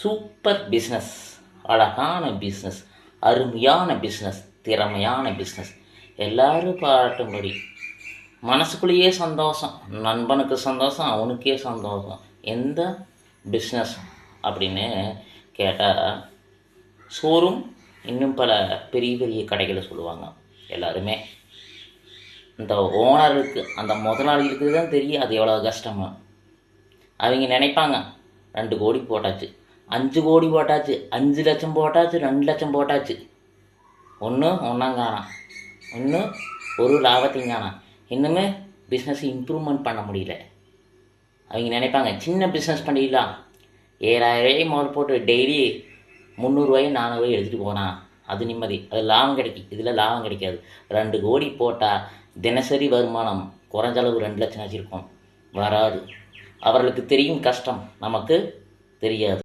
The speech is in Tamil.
சூப்பர் பிஸ்னஸ் அழகான பிஸ்னஸ் அருமையான பிஸ்னஸ் திறமையான பிஸ்னஸ் எல்லாரும் பாராட்டும்படி மனசுக்குள்ளேயே சந்தோஷம். நண்பனுக்கு சந்தோஷம் அவனுக்கே சந்தோஷம். எந்த பிஸ்னஸ் அப்படின்னு கேட்டால் ஷோரூம் இன்னும் பல பெரிய பெரிய கடைகளை சொல்லுவாங்க. எல்லாருமே. இந்த ஓனருக்கு அந்த முதலாளிகளுக்கு தான் தெரியும் அது எவ்வளோ கஷ்டமாக அவங்க நினைப்பாங்க ரெண்டு கோடி போட்டாச்சு. அஞ்சு கோடி போட்டாச்சு அஞ்சு லட்சம் போட்டாச்சு ரெண்டு லட்சம் போட்டாச்சு. ஒன்று ஒன்றாம் காணாம் ஒன்று ஒரு லாபத்தையும் காணாம் இன்னுமே பிஸ்னஸ் இம்ப்ரூவ்மெண்ட் பண்ண முடியல. அவங்க நினைப்பாங்க சின்ன பிஸ்னஸ் பண்ணிடலாம் ஏழாயிரம் முதல் போட்டு டெய்லி முந்நூறுவாயும் நானூறுவாயும் எடுத்துகிட்டு போனால் அது நிம்மதி. அது லாபம் கிடைக்கும் இதில் லாபம் கிடைக்காது. ரெண்டு கோடி போட்டால் தினசரி வருமானம் குறைஞ்ச அளவு ரெண்டு லட்சம் வச்சுருக்கோம் வராது. அவர்களுக்கு தெரியும் கஷ்டம். நமக்கு தெரியாது.